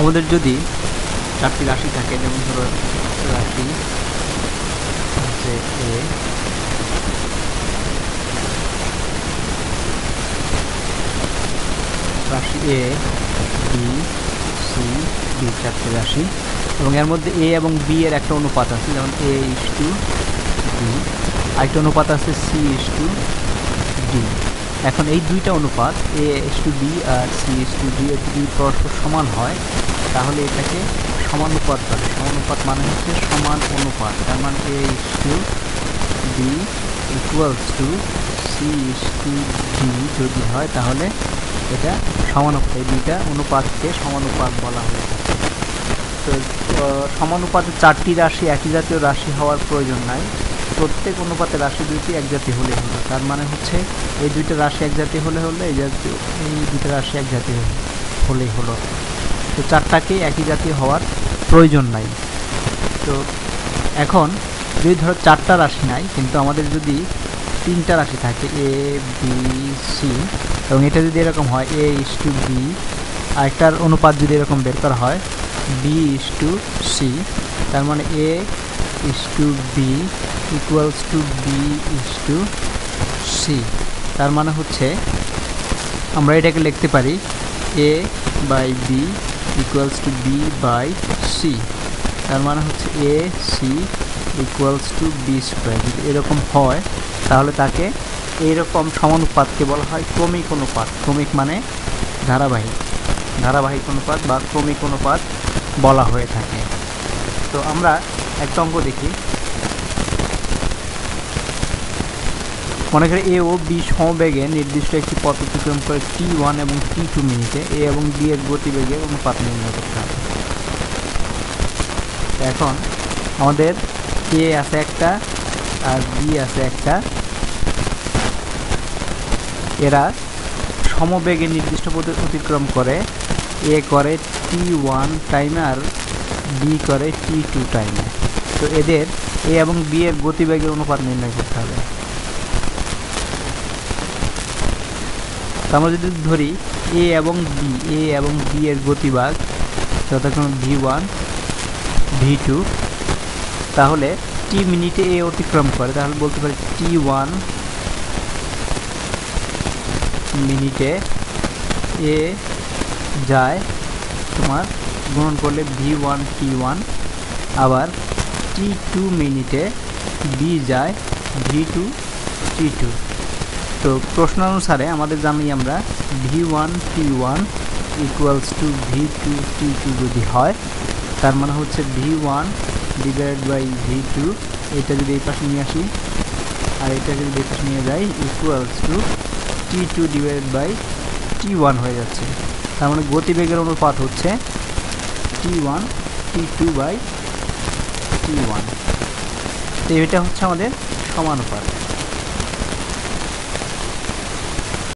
আমাদের যদি চারটি রাশি থাকে, যেমন ধরো রাশি হচ্ছে এ রাশি এ বি সি ডি চারটি রাশি। এবং এর মধ্যে এ এবং বি এর একটা অনুপাত আছে, যেমন এ ইস টু বি আরেকটা অনুপাত আছে সি ইস টু ডি এখন এই দুইটা অনুপাত এ ইস টু বি আর সি এস টু ডি এর যদি পরস্পর সমান হয়, তাহলে এটাকে সমানুপাত বলে। সমানুপাত মানে হচ্ছে সমান অনুপাত। তার মানে A is to B equals to C is to D যদি হয়, তাহলে এটা সমানুপাত এই দুইটা অনুপাতকে সমানুপাত বলা হয়ে থাকে। তো সমানুপাতে চারটি রাশি একই জাতীয় রাশি হওয়ার প্রয়োজন নাই। প্রত্যেক অনুপাতে রাশি দুইটি এক জাতীয় হলে হলো। তার মানে হচ্ছে এই দুইটা রাশি এক জাতীয় হলে হলে, এই জাতীয় এই দুইটা রাশি এক জাতীয় হলে- হলেই হলো। তো চারটাকে একই জাতীয় হওয়ার প্রয়োজন নাই। তো এখন যদি ধরো চারটা রাশি নাই, কিন্তু আমাদের যদি তিনটা রাশি থাকে, এ, বি, সি, এবং এটা যদি এরকম হয়, এ ইস টু বি আরেকটার অনুপাত যদি এরকম বের করা হয়, বি ইস টু সি, তার মানে A is to B equals to B is to C তার মানে হচ্ছে আমরা এটাকে লিখতে পারি A by B equals to B by C তার মানে হচ্ছে A C equals to B square যদি এরকম হয়, তাহলে তাকে এইরকম সমানুপাতকে বলা হয় ক্রমিক অনুপাত। ক্রমিক মানে ধারাবাহিক। ধারাবাহিক অনুপাত বা ক্রমিক অনুপাত বলা হয়ে থাকে। তো আমরা একটা অঙ্ক দেখি। মনে করি এ ও বি সমবেগে নির্দিষ্ট একটি পথ অতিক্রম করে টি ওয়ান এবং টি টু মিনিটে এ এবং বি এর গতিবেগের অনুপাত নির্ণয় করতে হবে। এখন আমাদের এ আছে একটা আর বি আছে একটা। এরা সমবেগে নির্দিষ্ট পথে অতিক্রম করে, এ করে টি ওয়ান টাইমে আর বি করে টি টু টাইমে। তো এদের এ এবং বি এর গতিবেগের অনুপাত নির্ণয় করতে হবে। আমরা যদি ধরি এ এবং বি এ এবং বি এর গতিবাগ যথাক্রমে ভি ওয়ান ভি টু তাহলে টি মিনিটে এ অতিক্রম করে, তাহলে বলতে পারি টি ওয়ান মিনিটে এ যায় তোমার গুণন করলে ভি ওয়ান টি ওয়ান আবার টি টু মিনিটে বি যায় ভি টু টি টু তো প্রশ্ন অনুসারে আমাদের জানি আমরা V one T one equals to V two T two যদি হয়, তার মানে হচ্ছে V one divide by V two এটা যদি এই পাশে নিয়ে আসি, আর এটা যদি এই পাশে নিয়ে যাই equals to T two divide by T one হয়ে যাচ্ছে। তার মানে গতিবেগের অনুপাত হচ্ছে T one T two by T one তো এটা হচ্ছে আমাদের সমানুপাত।